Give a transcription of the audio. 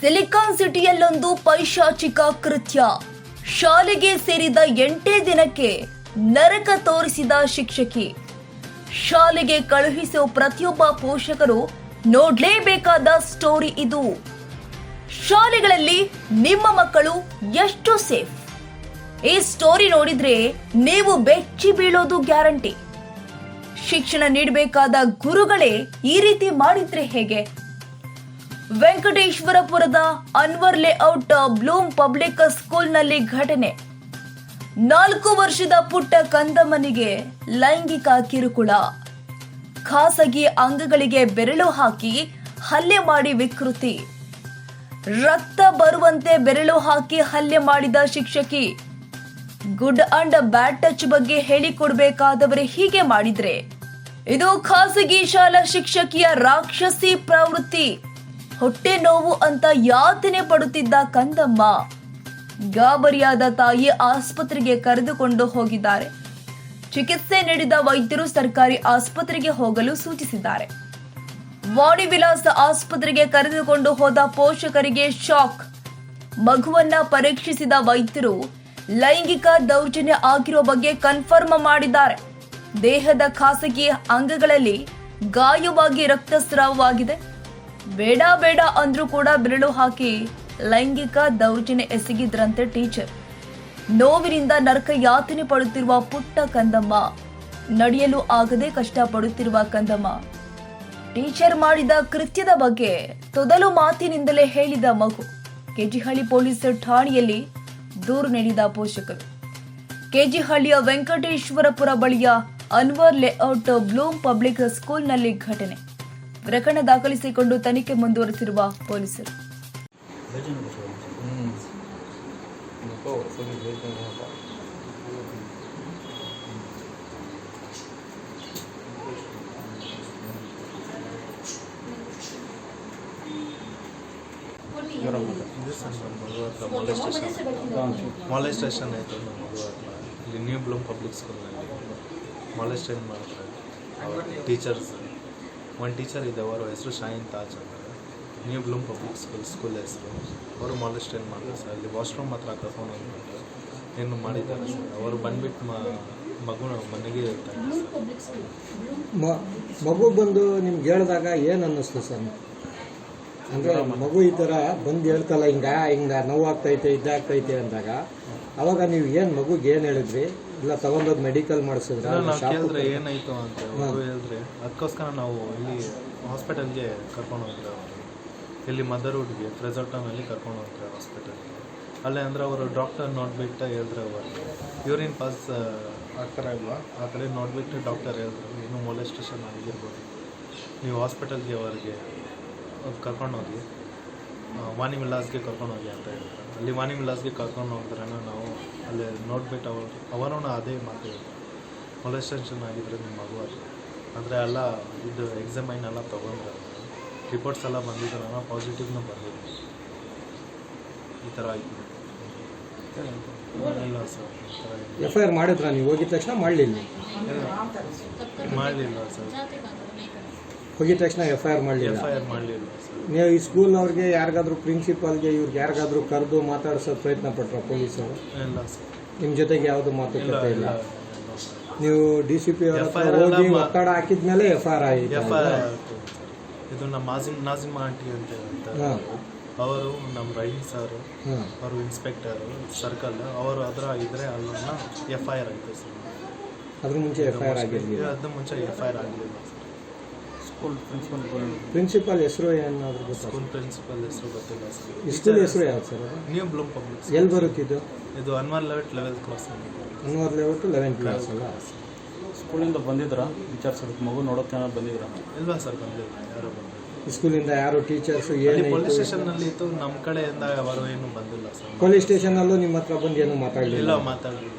Silicon ಸಿಟಿಯಲ್ಲೊಂದು ಪೈಶಾಚಿಕ ಕೃತ್ಯ. ಶಾಲೆಗೆ ಸೇರಿದ ಎಂಟೇ ದಿನಕ್ಕೆ ನರಕ ತೋರಿಸಿದ ಶಿಕ್ಷಕಿ. ಶಾಲೆಗೆ ಕಳುಹಿಸೋ ಪ್ರತಿಯೊಬ್ಬ ಪೋಷಕರು ನೋಡ್ಲೇಬೇಕಾದ ಸ್ಟೋರಿ ಇದು. ಶಾಲೆಗಳಲ್ಲಿ ನಿಮ್ಮ ಮಕ್ಕಳು ಎಷ್ಟು ಸೇಫ್? ಈ ಸ್ಟೋರಿ ನೋಡಿದ್ರೆ ನೀವು ಬೆಚ್ಚಿ ಬೀಳೋದು ಗ್ಯಾರಂಟಿ. ಶಿಕ್ಷಣ ನೀಡಬೇಕಾದ ಗುರುಗಳೇ ಈ ರೀತಿ ಮಾಡಿದ್ರೆ ಹೇಗೆ? ವೆಂಕಟೇಶ್ವರಪುರದ ಅನ್ವರ್ ಲೇಔಟ್ ಬ್ಲೂಮ್ ಪಬ್ಲಿಕ್ ಸ್ಕೂಲ್ನಲ್ಲಿ ಘಟನೆ. ನಾಲ್ಕು ವರ್ಷದ ಪುಟ್ಟ ಕಂದಮ್ಮನಿಗೆ ಲೈಂಗಿಕ ಕಿರುಕುಳ. ಖಾಸಗಿ ಅಂಗಗಳಿಗೆ ಬೆರಳು ಹಾಕಿ ಹಲ್ಲೆ ಮಾಡಿ ವಿಕೃತಿ. ರಕ್ತ ಬರುವಂತೆ ಬೆರಳು ಹಾಕಿ ಹಲ್ಲೆ ಮಾಡಿದ ಶಿಕ್ಷಕಿ. ಗುಡ್ ಅಂಡ್ ಬ್ಯಾಡ್ ಟಚ್ ಬಗ್ಗೆ ಹೇಳಿಕೊಡ್ಬೇಕಾದವರೇ ಹೀಗೆ ಮಾಡಿದ್ರೆ. ಇದು ಖಾಸಗಿ ಶಾಲಾ ಶಿಕ್ಷಕಿಯ ರಾಕ್ಷಸಿ ಪ್ರವೃತ್ತಿ. ಹೊಟ್ಟೆ ನೋವು ಅಂತ ಯಾತನೆ ಪಡುತ್ತಿದ್ದ ಕಂದಮ್ಮ ಗಾಬರಿಯಾದ ತಾಯಿ ಆಸ್ಪತ್ರೆಗೆ ಕರೆದುಕೊಂಡು ಹೋಗಿದ್ದಾರೆ. ಚಿಕಿತ್ಸೆ ನೀಡಿದ ವೈದ್ಯರು ಸರ್ಕಾರಿ ಆಸ್ಪತ್ರೆಗೆ ಹೋಗಲು ಸೂಚಿಸಿದ್ದಾರೆ. ವಾಣಿ ವಿಲಾಸ ಆಸ್ಪತ್ರೆಗೆ ಕರೆದುಕೊಂಡು ಹೋದ ಪೋಷಕರಿಗೆ ಶಾಕ್. ಮಗುವನ್ನ ಪರೀಕ್ಷಿಸಿದ ವೈದ್ಯರು ಲೈಂಗಿಕ ದೌರ್ಜನ್ಯ ಆಗಿರೋ ಬಗ್ಗೆ ಕನ್ಫರ್ಮ್ ಮಾಡಿದ್ದಾರೆ. ದೇಹದ ಖಾಸಗಿ ಅಂಗಗಳಲ್ಲಿ ಗಾಯವಾಗಿ ರಕ್ತಸ್ರಾವವಾಗಿದೆ. ಬೇಡ ಬೇಡ ಅಂದ್ರೂ ಕೂಡ ಬೆರಳು ಹಾಕಿ ಲೈಂಗಿಕ ದೌರ್ಜನ್ಯ ಎಸಗಿದ್ರಂತೆ ಟೀಚರ್. ನೋವಿನಿಂದ ನರಕ ಯಾತನೆ ಪಡುತ್ತಿರುವ ಪುಟ್ಟ ಕಂದಮ್ಮ. ನಡೆಯಲು ಆಗದೆ ಕಷ್ಟಪಡುತ್ತಿರುವ ಕಂದಮ್ಮ. ಟೀಚರ್ ಮಾಡಿದ ಕೃತ್ಯದ ಬಗ್ಗೆ ತೊದಲು ಮಾತಿನಿಂದಲೇ ಹೇಳಿದ ಮಗು. ಕೆಜಿಹಳ್ಳಿ ಪೊಲೀಸ್ ಠಾಣೆಯಲ್ಲಿ ದೂರು ನೀಡಿದ ಪೋಷಕರು. ಕೆಜಿಹಳ್ಳಿಯ ವೆಂಕಟೇಶ್ವರಪುರ ಬಳಿಯ ಅನ್ವರ್ ಲೇಔಟ್ ಬ್ಲೂಮ್ ಪಬ್ಲಿಕ್ ಸ್ಕೂಲ್ನಲ್ಲಿ ಘಟನೆ. ಪ್ರಕರಣ ದಾಖಲಿಸಿಕೊಂಡು ತನಿಖೆ ಮುಂದುವರೆಸಿರುವ ಪೊಲೀಸರು ಮಾಲೆಸ್ಟೇಷನ್ ಆಯಿತು ನಮ್ಮದು ಇಲ್ಲಿ ನ್ಯೂ ಬ್ಲೂಮ್ ಪಬ್ಲಿಕ್ ಸ್ಕೂಲ್ನಲ್ಲಿ ಮಾಲೆಸ್ಟೇಷನ್ ಮಾಡ್ತಾರೆ ಟೀಚರ್ಸ್ ಒಂದು ಟೀಚರ್ ಇದೆ ಅವರ ಹೆಸರು ಶಾಯಿನ್ ತಾಜ್ ಅಂತ new Bloom public school school ಹೆಸರು ಅವರು ಮಾಲೆಸ್ಟೇನ್ ಮಾಡ್ತಾರೆ ಸರ್ ಅಲ್ಲಿ ವಾಶ್ರೂಮ್ ಹತ್ರ ಕರ್ಕೊಂಡು ಹೋಗ್ಬಿಟ್ಟು ಏನು ಮಾಡಿದ್ದಾರೆ ಸರ್ ಅವರು ಬಂದ್ಬಿಟ್ಟು ಮ ಮಗುನ ಮನೆಗೆ ಇರ್ತಾರೆ ಸರ್ ಮ- ಮಗು ಬಂದು ನಿಮ್ಗೆ ಹೇಳಿದಾಗ ಏನು ಅನ್ನಿಸ್ತು ಸರ್ ಅಂದ್ರೆ ಮಗು ಈ ಥರ ಬಂದು ಹೇಳ್ತಲ್ಲ ಹಿಂಗೆ ಹಿಂಗ ನೋವಾಗ್ತೈತೆ ಇದಾಗ್ತೈತೆ ಅಂದಾಗ ಅವಾಗ ನೀವು ಏನು ಮಗುಗೆ ಏನು ಹೇಳಿದ್ರಿ? ಇಲ್ಲ ತಗೊಂಡೋಗಿ ಮೆಡಿಕಲ್ ಮಾಡಿಸಿದ್ರೆ ಹೇಳಿದ್ರೆ ನಾವು ಕೇಳಿದ್ರೆ ಏನಾಯಿತು ಅಂತ ಅವರು ಹೇಳಿದ್ರೆ. ಅದಕ್ಕೋಸ್ಕರ ನಾವು ಇಲ್ಲಿ ಹಾಸ್ಪಿಟಲ್ಗೆ ಕರ್ಕೊಂಡು ಹೋಗಿದ್ರೆ ಅವರು. ಇಲ್ಲಿ ಮದರ್ವುಡ್ಗೆ ಫ್ರೆಸೋಟನಲ್ಲಿ ಕರ್ಕೊಂಡು ಹೋಗ್ತಾರೆ ಹಾಸ್ಪಿಟಲ್ಗೆ ಅಲ್ಲೇ ಅಂದ್ರೆ ಅವರು ಡಾಕ್ಟರ್ ನೋಡ್ಬಿಟ್ಟು ಹೇಳಿದ್ರೆ ಅವರು. ಯೂರಿನ್ ಪಾಸ್ ಆ ಥರ ಇಲ್ವಾ? ಆ ಕಡೆ ನೋಡ್ಬಿಟ್ಟು ಡಾಕ್ಟರ್ ಹೇಳಿದ್ರು. ಇನ್ನೂ ಮೊಲೆಸ್ಟೇಷನ್ ಆಗಿರ್ಬೋದು. ನೀವು ಹಾಸ್ಪಿಟಲ್ಗೆ ಅವರಿಗೆ ಕರ್ಕೊಂಡು ಹೋಗಿ ವಾನಿ ವಾಣಿ ವಿಲಾಸ್ಗೆ ಕರ್ಕೊಂಡು ಹೋಗಿ ಅಂತ ಹೇಳ್ತಾರೆ ಅಲ್ಲಿ ವಾಣಿ ವಿಲಾಸ್ಗೆ ಕರ್ಕೊಂಡು ಹೋಗಿದ್ರೆ ನಾವು ಅಲ್ಲಿ ನೋಡ್ಬಿಟ್ಟು ಅವರು ಅವರೂ ಅದೇ ಮಾತು ಹೇಳ್ತಾರೆ ಮೊಲೆಸ್ಟೇಷನ್ ಆಗಿದ್ರೆ ನಿಮ್ಮ ಮಗು ಅದು ಅಂದರೆ ಎಲ್ಲ ಇದು ಎಕ್ಸಾಮೈನ್ ಎಲ್ಲ ತೊಗೊಂಡ್ರೆ ರಿಪೋರ್ಟ್ಸ್ ಎಲ್ಲ ಬಂದಿದ್ದಾರಲ್ಲ ಪಾಸಿಟಿವ್ನೂ ಬಂದಿದೆ ಈ ಥರ ಆಯಿತು. ಇಲ್ಲ ಸರ್. ಎಫ್ ಐ ಆರ್ ಮಾಡಿದ್ರ ನೀವು? ಹೋಗಿದ ತಕ್ಷಣ ಮಾಡಲಿಲ್ಲ ಮಾಡಲಿಲ್ಲ ಸರ್. ಹೋಗಿದ ತಕ್ಷಣ ಎಫ್ ಐ ಆರ್ ಮಾಡಲಿಲ್ಲ? ಎಫ್ ಐ ಆರ್ ಮಾಡಲಿಲ್ಲ. ಸರ್ ನೀವು ಈ ಸ್ಕೂಲ್ನವ್ರಿಗೆ ಯಾರಿಗಾದ್ರೂ ಪ್ರಿನ್ಸಿಪಾಲ್ಗೆ ಇವ್ರಿಗೆ ಯಾರಿಗಾದ್ರೂ ಕರೆದು ಮಾತಾಡ್ಸೋ ಪ್ರಯತ್ನ ಪಟ್ರ ಪೊಲೀಸರು? ಇಲ್ಲ ಸರ್. ನಿಮ್ಮ ಜೊತೆಗೆ ಯಾವುದು ಮಾತುಕತೆ ಇಲ್ಲ ಸರ್ ನೀವು ಡಿ ಸಿ ಪಿ ಅವ್ರ ಹತ್ರ FIR ಎಲ್ಲ ಹೋಗಿ ಮಾ- ಒತ್ತಡ ಹಾಕಿದ್ಮೇಲೆ ಎಫ್ ಆರ್ ಆಯಿತು ಎಫ್ ಐ ಆರ್ ಇದು ನಮ್ಮ ಮಾಜಿಮ್ ನಾಜಿಮ್ ಆಂಟಿ ಅಂತ ಹೇಳ್ತಾರೆ ಹಾಂ. ಅವರು ನಮ್ಮ ರೈಲ್ ಸರ್ ಹಾಂ. ಅವರು ಇನ್ಸ್ಪೆಕ್ಟರ್ ಸರ್ಕಲ್. ಅವರು ಅದರ ಇದ್ರೆ ಅಲ್ಲನ್ನ ಎಫ್ ಐ ಆರ್ ಆಯಿತು ಸರ್. ಅದ್ರ ಮುಂಚೆ ಎಫ್ ಐ ಆರ್ ಆಗಿರಲಿಲ್ಲ. ಅದ್ರ ಮುಂಚೆ ಎಫ್ ಐ ಆರ್ ಆಗಲಿಲ್ಲ ಸ್ಕೂಲ್ ಪ್ರಿನ್ಸಿಪಲ್ ಪ್ರಿನ್ಸಿಪಾಲ್ ಹೆಸರು ಏನಾದರೂ ಗೊತ್ತಾ? ಸ್ಕೂಲ್ ಪ್ರಿನ್ಸಿಪಲ್ ಹೆಸರು ಗೊತ್ತಿಲ್ಲ ಸರ್ ಈ ಸ್ಕೂಲ್ ಹೆಸರು ಯಾವ್ದು ಸರ್ ಅದು? ನ್ಯೂ ಬ್ಲೂಮ್ ಪಬ್ಲಿಕ್ ಎಲ್ಲಿ ಬರುತ್ತಿದ್ದು ಇದು? ಅನ್ವರ್ ಲೆವೆಟ್ ಲೆವೆಲ್ ಕ್ಲಾಸ್ ಅನ್ವರ್ ಟು ಲೆವೆನ್ ಕ್ಲಾಸ್ ಅಲ್ಲ? ಸ್ಕೂಲಿಂದ ಬಂದಿದ್ರಾ? ವಿಚಾರಿಸೋದಕ್ಕೆ ಮಗು ನೋಡೋಕೆ ಏನಾದ್ರು ಬಂದಿದ್ರಾ? ಇಲ್ವಾ ಸರ್ ಬಂದಿಲ್ಲ. ಯಾರು ಬಂದಿಲ್ಲ. ಈ ಸ್ಕೂಲಿಂದ ಯಾರು ಟೀಚರ್ಸ್ ಅಲ್ಲಿ ಪೊಲೀಸ್ ಸ್ಟೇಷನ್ ಅಲ್ಲಿ ಇತ್ತು. ನಮ್ಮ ಕಡೆಯಿಂದ ಅವರು ಏನು ಬಂದಿಲ್ಲ ಸರ್. ಪೊಲೀಸ್ ಸ್ಟೇಷನಲ್ಲೂ ನಿಮ್ಮ ಹತ್ರ ಬಂದು ಏನು ಮಾತಾಡಲಿಲ್ಲ? ಇಲ್ಲ ಮಾತಾಡಲಿಲ್ಲ.